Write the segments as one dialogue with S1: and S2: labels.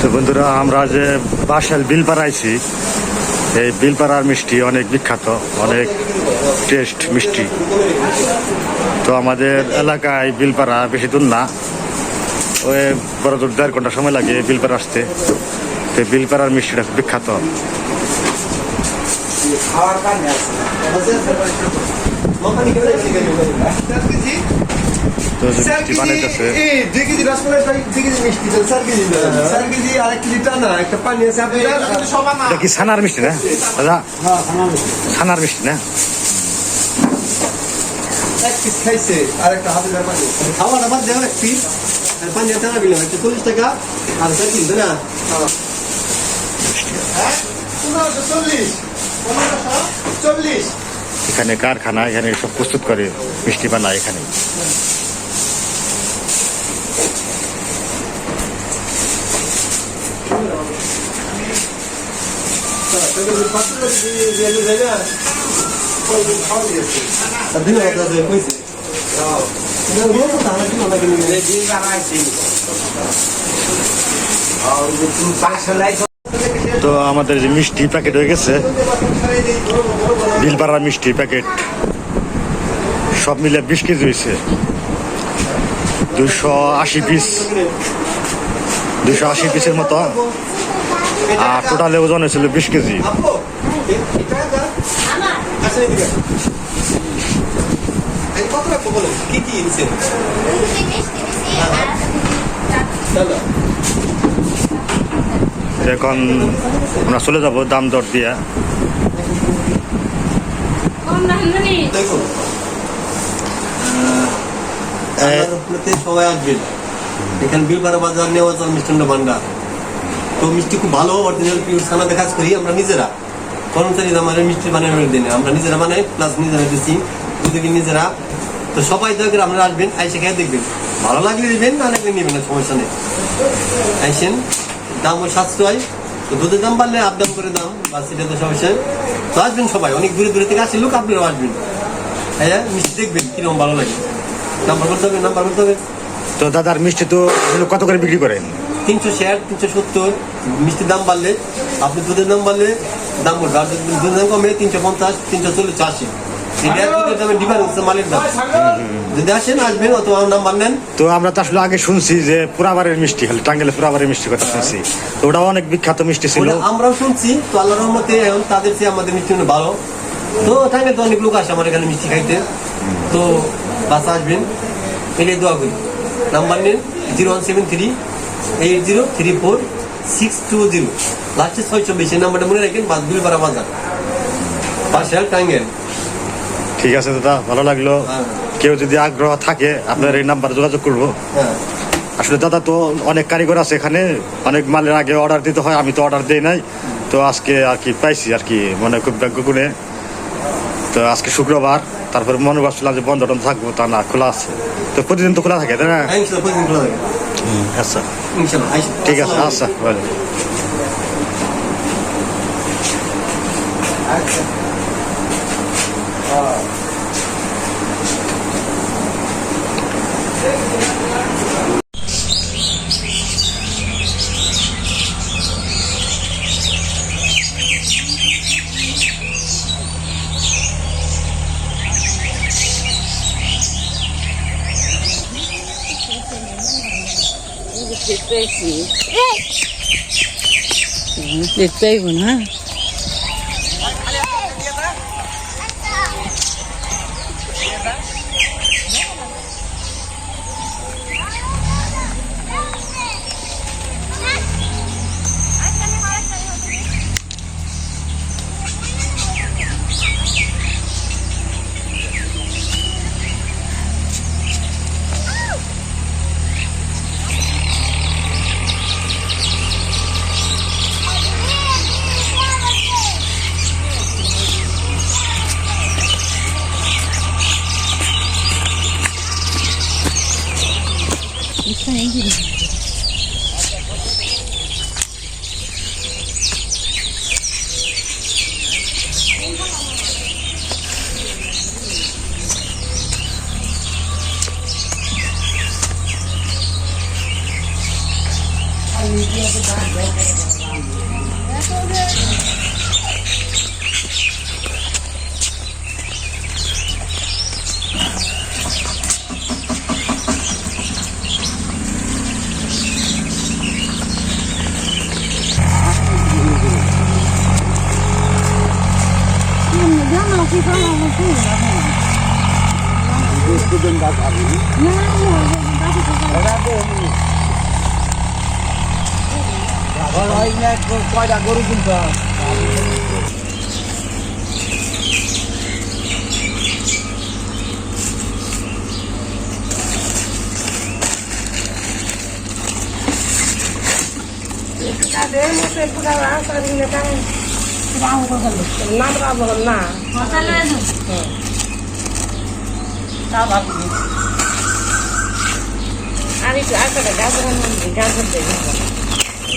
S1: তো বন্ধুরা, আমরা যে বাসাল বিলপাড়া আইছি এই বিলপাড়ার মিষ্টি অনেক বিখ্যাত, অনেক টেস্ট মিষ্টি। তো আমাদের এলাকায় বিলপাড়া বেশি দূর না। ওই বড় দূর দেড় ঘণ্টা সময় লাগে বিলপাড়া আসতে তো বিলপাড়ার মিষ্টিটা বিখ্যাত।
S2: চার কেজি?
S1: তো মিষ্টি
S2: কেজি, রসমালাই, কেজি মিষ্টি, চার কেজি দেন। কেজি আর এক কেজি টানা, একটা পানি আছে, আপনি
S1: কি ছানার মিষ্টি না দাদা ছানার মিষ্টি না
S2: এক পিস খাইছে, আর একটা হাতে পানি।
S3: খাওয়াটা বাদ দেওয়া এক পিস আর পানি টানা বিলাম একটা চল্লিশ টাকা আর চার কিনবে না
S2: হ্যাঁ? চল্লিশ।
S1: এখানে কারখানা এখানে সব প্রস্তুত করে মিষ্টি বানায় এখানে
S3: তো
S1: আমাদের যে মিষ্টি প্যাকেট হয়ে গেছে বিলপাড়ার মিষ্টি প্যাকেট। সব মিলে বিশ কেজি হয়েছে। দুশো আশি পিস। দুশো আশি পিসের মতো। আর টোটালে ওজন হয়েছিল বিশ কেজি?
S2: কি কি।
S1: তো এখন আমরা চলে যাব দাম দর দিয়ে।
S3: সবাই আসবেন এখানে বিলপাড়া বাজার মিষ্টান্ন ভান্ডার। তো মিষ্টি খুব ভালো অরিজিনাল পিওর ছানাতে কাজ করি আমরা নিজেরা। আমাদের মিষ্টি বানানোর দিনে। আমরা নিজেরা বানাই প্লাস নিজেরা দিচ্ছি দুদিকে নিজেরা। তো সবাই দয়া করে আপনারা আসবেন আইসে খেয়ে দেখবেন। ভালো লাগলে দিবেন না লাগলে নেবেন না সমস্যা নেই। আইসেন। দামও সাশ্রয়। তো দুধের দাম বাড়লে আপ দাম করে দাম বা সেটা তো সমস্যা। তো আসবেন সবাই অনেক দূরে দূরে থেকে আসে লোক আপনারাও আসবেন। হ্যাঁ মিষ্টি দেখবেন কীরকম ভালো লাগে। নাম্বার করতে হবে নাম্বার করতে হবে।
S1: তো দাদার মিষ্টি তো কত করে বিক্রি করেন?
S3: তিনশো ষাট তিনশো সত্তর মিষ্টির দাম বাড়লে আপনি দুধের দাম বাড়লে দাম দুধের দাম কমে তিনশো পঞ্চাশ তিনশো চল্লিশ আশি যদি আসেন আসবেন অথবা আমার নাম বাড়লেন
S1: তো আমরা তো আসলে আগে শুনছি যে পুরাবারের মিষ্টি খালি টাঙ্গেলে পুরাবারের মিষ্টি কথা শুনছি। তো ওটাও অনেক বিখ্যাত মিষ্টি ছিল।
S3: আমরাও শুনছি তো আল্লাহর রহমতে এখন তাদের চেয়ে আমাদের মিষ্টি অনেক ভালো। তো টাঙ্গে তো অনেক লোক আসে আমার এখানে মিষ্টি খাইতে। তো বাসা আসবেন এলে দোয়া করি। নাম্বার নিন zero one seven three eight zero three four six two zero. লাস্টে ছয় চব্বিশ এই নাম্বারটা মনে রাখেন বাদগুলিপাড়া বাজার পাশাল টাঙ্গেল
S1: ঠিক আছে দাদা ভালো লাগল।
S3: হ্যাঁ।
S1: কেউ যদি আগ্রহ থাকে আপনার এই নাম্বার যোগাযোগ করব।
S3: হ্যাঁ।
S1: আসলে দাদা তো অনেক কারিগর আছে এখানে অনেক মালের আগে অর্ডার দিতে হয় আমি তো অর্ডার দিই নাই। তো আজকে আর কি পাইছি আর কি মনে খুব ভাগ্য গুণে। তো আজকে শুক্রবার তারপরে মনে করছিলাম যে বন্ধ টন্ধ থাকব তা না খোলা আছে। তো প্রতিদিন তো খোলা থাকে তাই না?
S3: হ্যাঁ
S1: আচ্ছা। ঠিক আছে
S3: আসসালামু
S1: আচ্ছা ভালো
S4: দেখতেই না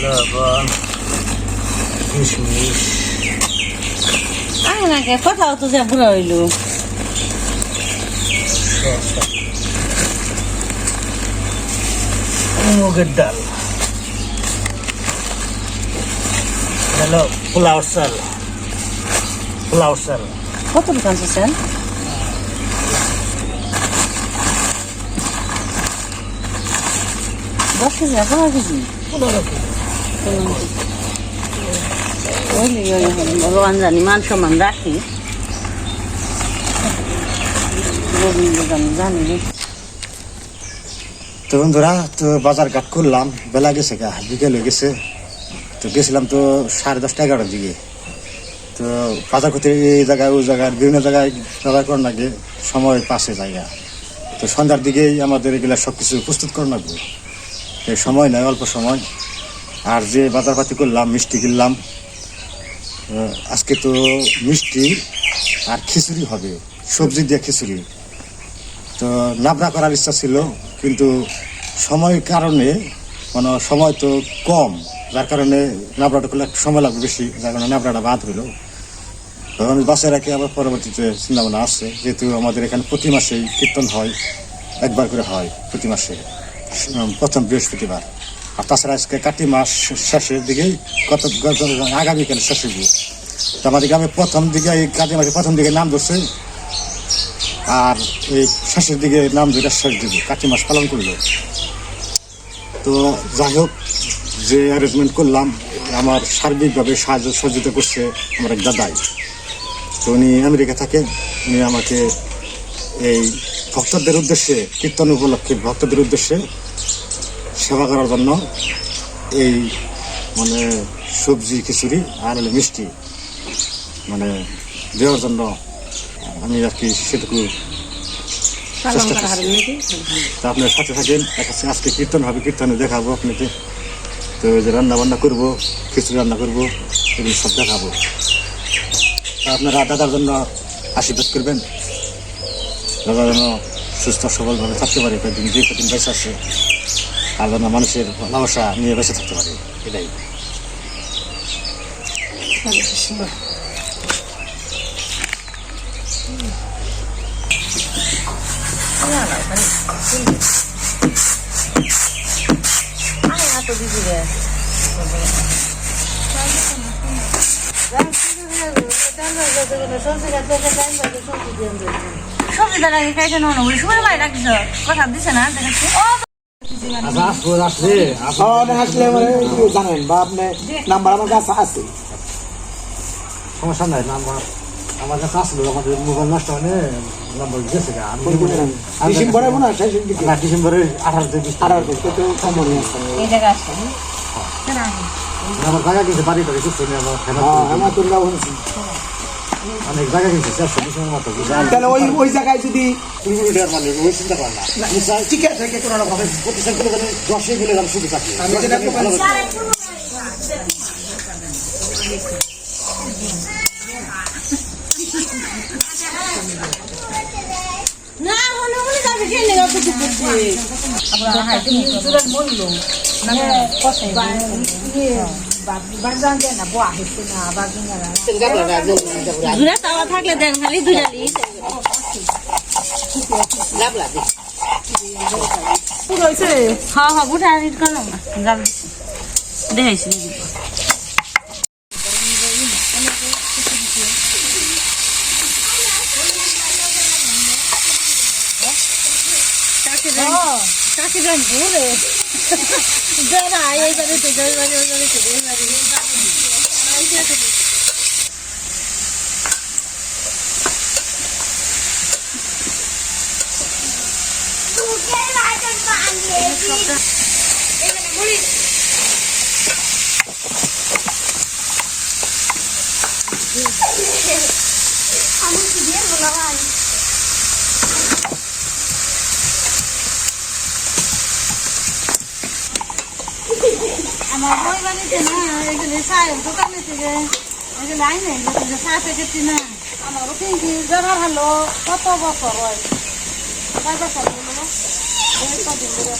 S2: লবণ কিশমিশ
S4: আমাকে কোথাও তো যা বুড়া হইল
S2: মুগের ডাল হ্যালো পোলাও চাল পোলাও চাল
S4: কত দোকান স্যার? দশ কেজি পনেরো কেজি। ভগবান জানি মান সম্মান রাখি। জানি।
S1: তো বন্ধুরা তো বাজার ঘাট করলাম বেলা গেছে গা বিকেল হয়ে গেছে। তো গেছিলাম তো সাড়ে দশটা এগারোটার দিকে। তো বাজার করতে এই জায়গায় ওই জায়গায়, বিভিন্ন জায়গায় বাজার করার লাগে সময় পাশে জায়গা। তো সন্ধ্যার দিকেই আমাদের এগুলো সব কিছু প্রস্তুত করার লাগবে এই সময় নয়, অল্প সময়। আর যে বাজারপাতি করলাম, মিষ্টি কিনলাম আজকে তো মিষ্টি আর খিচুড়ি হবে, সবজি দিয়ে খিচুড়ি। তো নাবড়া করার ইচ্ছা ছিল, কিন্তু সময়ের কারণে মানে সময় তো কম। যার কারণে নাবড়াটা করলে একটু সময় লাগবে বেশি, যার কারণে নাবড়াটা বাদ হইল। তো আমি বাসে রাখি, আবার পরবর্তীতে চিন্তা ভাবনা আসছে, যেহেতু আমাদের এখানে প্রতি মাসেই কীর্তন হয়, একবার করে হয় প্রতি মাসে প্রথম বৃহস্পতিবার। আর তাছাড়া আজকে কাতি মাস শেষের দিকেই গত আগামীকাল শেষের দিকে। তো আমাদের গ্রামে প্রথম দিকে, এই কাতি মাসে প্রথম দিকে নাম ধরছে, আর এই শেষের দিকে নাম দুইটা শেষ দিবে কাতি মাস পালন করল। তো যাই হোক যে অ্যারেঞ্জমেন্ট করলাম আমার সার্বিকভাবে সাহায্য সহযোগিতা করছে আমার এক দাদাই। তো উনি আমেরিকা থাকেন উনি আমাকে এই ভক্তদের উদ্দেশ্যে কীর্তন উপলক্ষে ভক্তদের উদ্দেশ্যে সেবা করার জন্য এই মানে সবজি খিচুড়ি আর হলো মিষ্টি মানে দেওয়ার জন্য আমি আর কি সেটুকু চেষ্টা করছি। তো আপনার সাথে থাকেন আজকে আজকে কীর্তন হবে কীর্তনে দেখাবো আপনাকে। তো যে রান্না বান্না করব, খিচুড়ি রান্না করব, এগুলো সব দেখাবো। আপনারা দাদার জন্য আশীর্বাদ করবেন। দাদা যেন সুস্থ, সবলভাবে থাকতে পারে, কয়েকদিন যে কদিন বেঁচে আসে আর যেন মানুষের ভালোবাসা নিয়ে বেঁচে থাকতে পারে, এটাই।
S4: সবজি নো সময় ভাই রাখিস কথা দিছে না দেখাচ্ছি।
S2: আচ্ছা আসব আসলে আসলে মানে জানেন বা আপনি নাম্বার আমার কাছে আছে।
S1: সমস্যা নাই নাম্বার আমার কাছে আসলো আমাদের মোবাইল নষ্ট হলে নাম্বার গেছে
S2: ডিসেম্বরে মনে হয় শেষের দিকে
S1: না ডিসেম্বরের আঠারো থেকে
S2: আঠারো তারিখ তো
S4: আসছে
S1: আমার জায়গা কিনছে বাড়ি টাড়ি কিছু নেই আমার
S2: হ্যাঁ,
S1: দিয়ে
S2: আমার
S1: অনেক জায়গা কিনছে চারশো ডিসেম্বর মতো।
S2: তাহলে ওই ওই জায়গায় যদি
S1: ওই চিন্তা করেন না।
S2: ঠিক আছে কোনো রকম
S1: প্রতিষ্ঠান করে দশে গেলে আমি শুধু থাকি।
S2: আমি যেটা
S4: না হলো বলে যাবে কে নেগা তো করছে আমরা হাইতে মুজুরাত বলল না কথা জুরা তাওয়া থাকলে দেন খালি দুইটা লিস হ্যাঁ হ্যাঁ বুঝা দেখাইছি। কিরম ঘুরে বেড়ায় এই বাড়ি থেকে ওই বাড়ি ওই বাড়ি থেকে এই বাড়ি আমি কি দিয়ে বলা হয়? আমার বই বানিতে না এগুলো চায়ের দোকানে থেকে এগুলো আইনে এগুলো চা প্যাকেট না। আমার কিন্তু যারা ভালো কত বছর হয়? কয় বছর হলো কদিন ধরে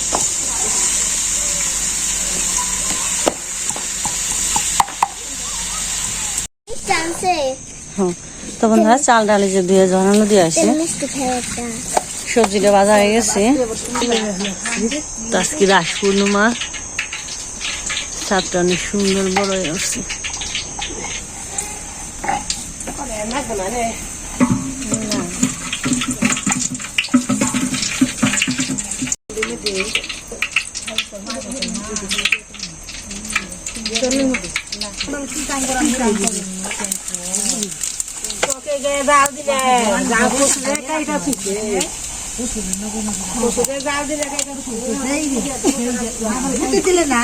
S5: তো বন্ধুরা চাল ডালে যে দিয়ে জড়ানো দিয়ে আসে। সবজিটা বাজা হয়ে গেছে আজকে রাস পূর্ণিমা। ছাদটা অনেক সুন্দর বড় হয়ে উঠছে
S4: দিলে না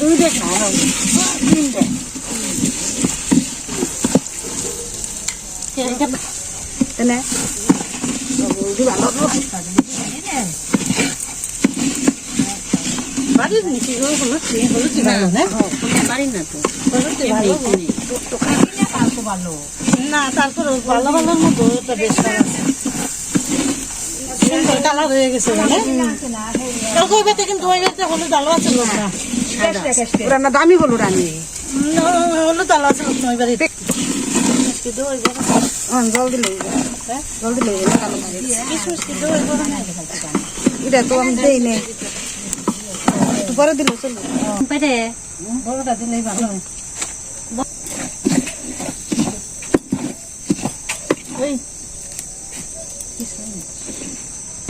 S4: দুই দেখ না তিন দেখ। তাহলে?
S5: বাড়ির নিচে হলো ভালো না? না তো।
S4: না তারপর ভালো। ভালোর মতো বেশ আছে কালার হয়ে গেছে মানে কালকে ওই বেতে কিন্তু ওই বেতে হলুদ আলো আছে লোক না
S6: ওরা না দামি হলুদ আনি।
S4: হলুদ আলো আছে লোক ওই বাড়িতে।
S6: হ্যাঁ জল দিলে জল দিলে কালো মারি এটা তো আমি দেই নে পরে দিলে চলবে
S4: বড়টা দিলেই ভালো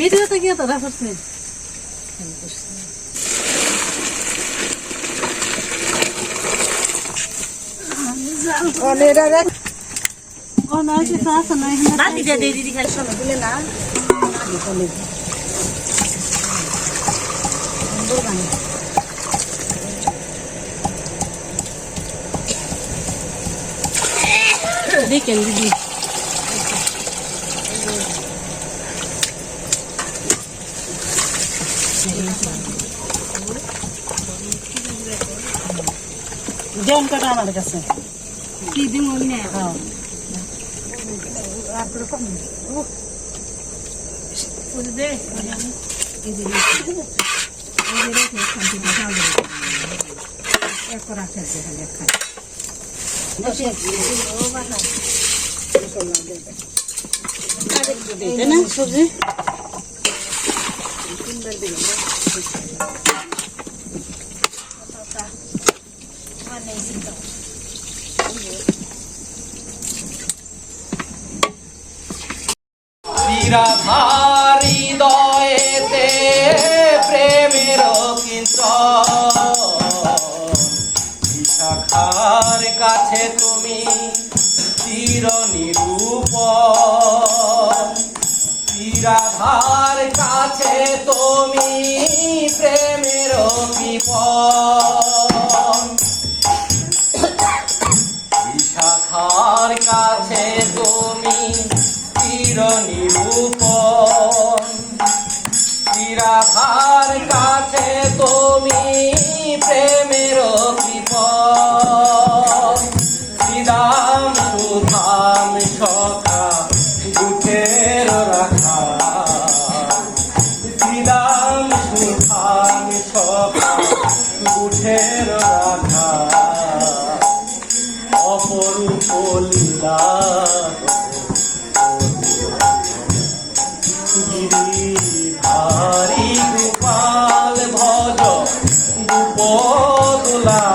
S4: ভিডিওতে গিয়ে তোরা করছে
S6: এটা দেখ
S4: ও নয় কিছু আছে না এখানে
S5: বাতি দিয়ে দিয়ে দিদি খালি শোনো
S6: দিলে না
S5: দেখেন দিদি
S4: দেন কটা আমার কাছে
S5: কি দিন মনে
S4: হ্যাঁ
S5: তাই না
S7: চির নিরূপ বিরাধার কাছে তুমি প্রেমের বিশাখার কাছে তুমি চির নিরূপণ চিরাধার কাছে তুমি Olá!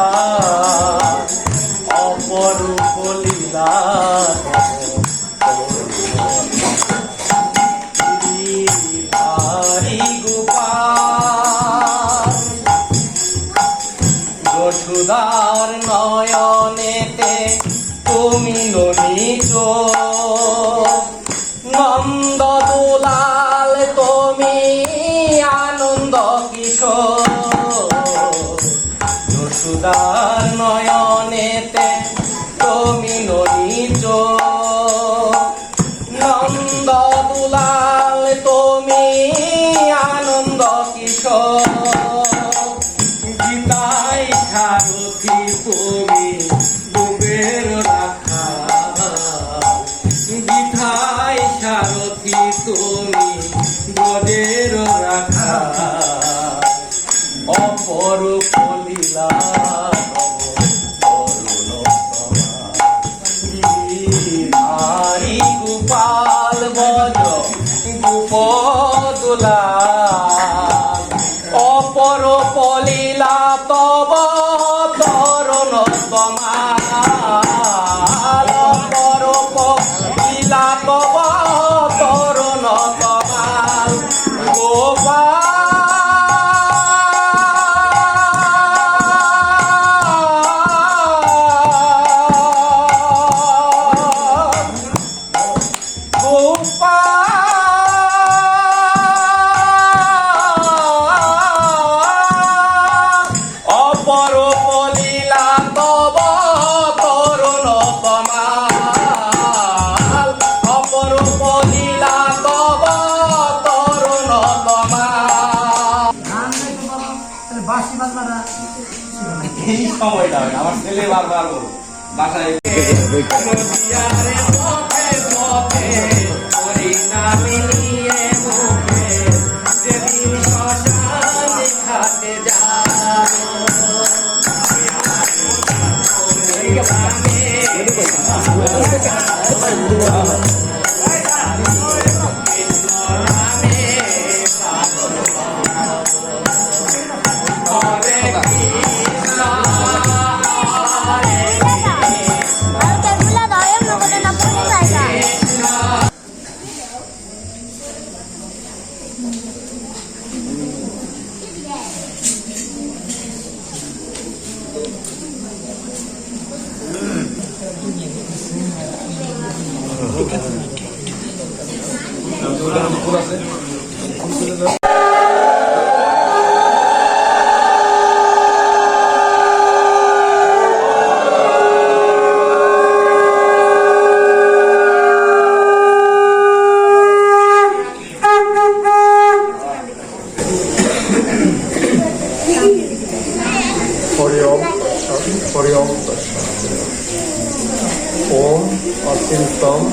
S7: সারথি তুমি বদের রাখা? অপর কলিলা গোপাল বজ গোপদুলা। অপর পলিলা তব ছেলে বারবার বাসায়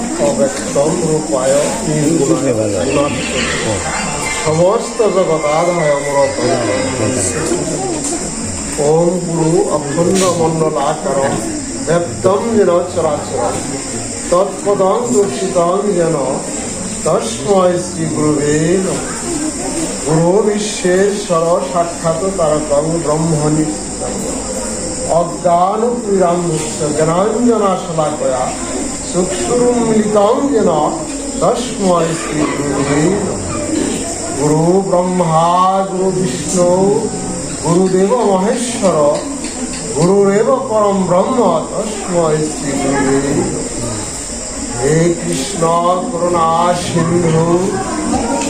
S2: অচিন্তম অব্যক্তম রূপায় নির্গুণায় সমস্ত জগদাধায় অমরত ওম গুরু অখণ্ড মণ্ডলাকার ব্যক্তম যেন চরাচর তৎপদং দর্শিতং যেন তস্ময় শ্রী গুরুবে গুরু বিশ্বেশ্বর সাক্ষাৎ তারকং ব্রহ্ম অজ্ঞান ক্রীড়াম্ভুক্ত জ্ঞানাঞ্জনা শলাকয়া চক্ষুরুম মিলিতং যেন তস্ময় শ্রী নমঃ। গুরু ব্রহ্মা গুরু বিষ্ণু গুরুদেব মহেশ্বর গুরুরেব পরম ব্রহ্ম তস্ময় শ্রী নমঃ। হে কৃষ্ণ করুণা সিন্ধু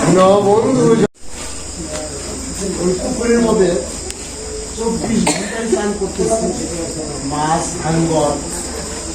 S2: দীনবন্ধু ওই পুকুরের মধ্যে চব্বিশ ঘন্টায় স্নান করতেছে মাছ হাঙ্গর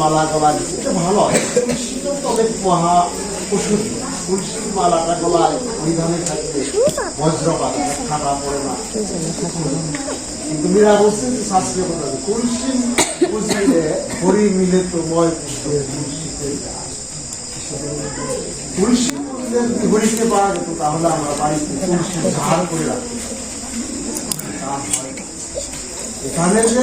S2: মালা গলা এটা ভালো হয়। তুলসী তো মহা ওষুধ। তুলসীর মালাটা গলায় থাকবে। বজ্রপাত খাটা পড়ে না। কিন্তু মীরা বলছেন যে শাস্ত্রীয় কথা তুলসী পুজলে হরি মিলে তো তুলসীতে তুলসী পুজলে যদি হরিকে পাওয়া যেত, তাহলে আমরা বাড়িতে তুলসী ঝাড় করে রাখতাম। এখানে যে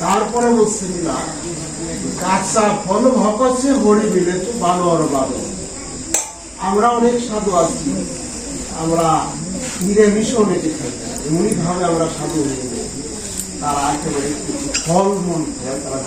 S2: তারপরে বলছে না কাঁচা ফল ভকছে হরি মিলে তো ভালো আর ভালো আমরা অনেক সাধু আছি আমরা নিরামিষও অনেকে খাই এমনই ভাবে আমরা সাধু হয়ে। তারা একেবারে ফল মন খেয়ে তারা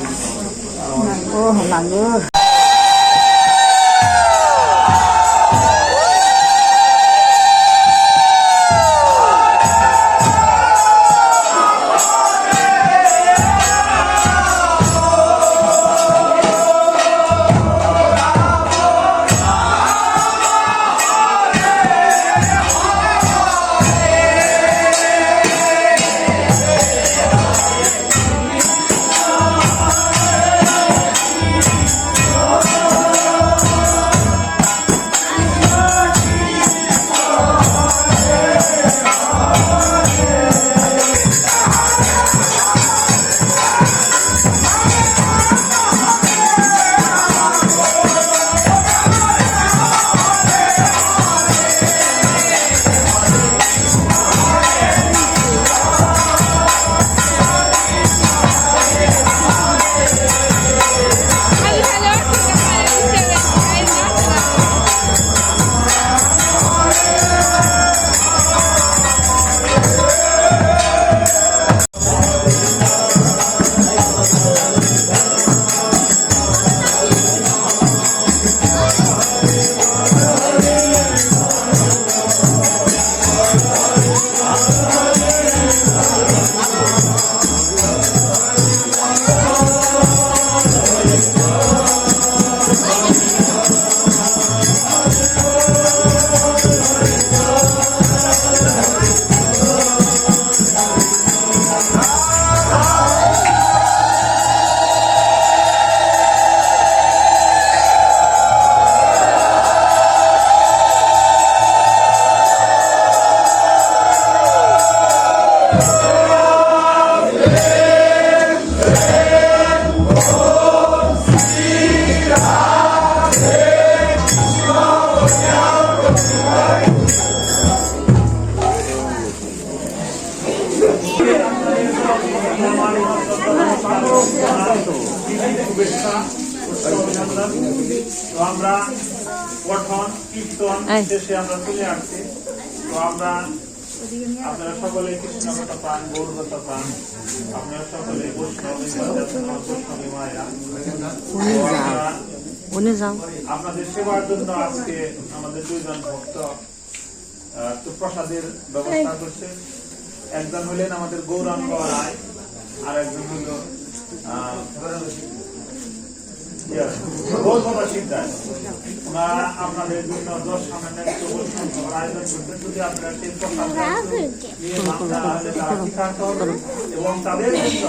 S8: তো আমরা পঠন কীর্তন শেষে আমরা চলে আসছি। তো আমরা আপনারা সকলে কৃষ্ণগত গৌরগত আপনারা সকলে বৈষ্ণবী আপনাদের সেবার জন্য আজকে আমাদের দুইজন ভক্ত প্রসাদের ব্যবস্থা করছে। একজন হলেন আমাদের গৌরাঙ্গ রায় আর একজন হল আপনাদের জন্য দশ সামান্য আয়োজন করছেন যদি আপনারা সেই প্রসাদ নিয়ে মাত্রা তাহলে তারা কৃতার্থ হবে এবং তাদের জন্য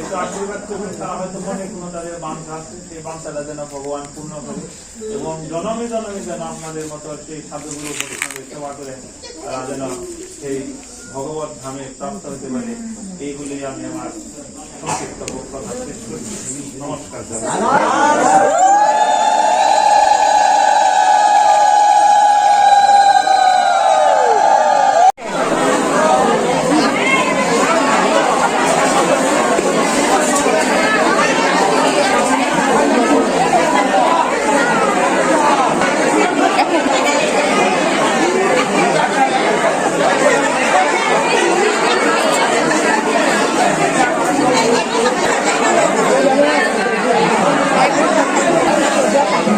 S8: একটু আশীর্বাদ করবেন তারা হয়তো মনে কোনো তাদের বাঞ্ছা আছে সেই বাঞ্ছাটা যেন ভগবান পূর্ণ করে এবং জনমে জনমে যেন আপনাদের মতো সেই সাধুগুলো সেবা করে তারা যেন সেই ভগবত ধামে প্রাপ্ত হতে পারে এইগুলি আমি আমার সংক্ষিপ্ত কথা শেষ করছি নমস্কার।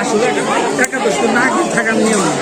S8: আসলে
S9: টাকা
S3: তো না থাকার নিয়ম না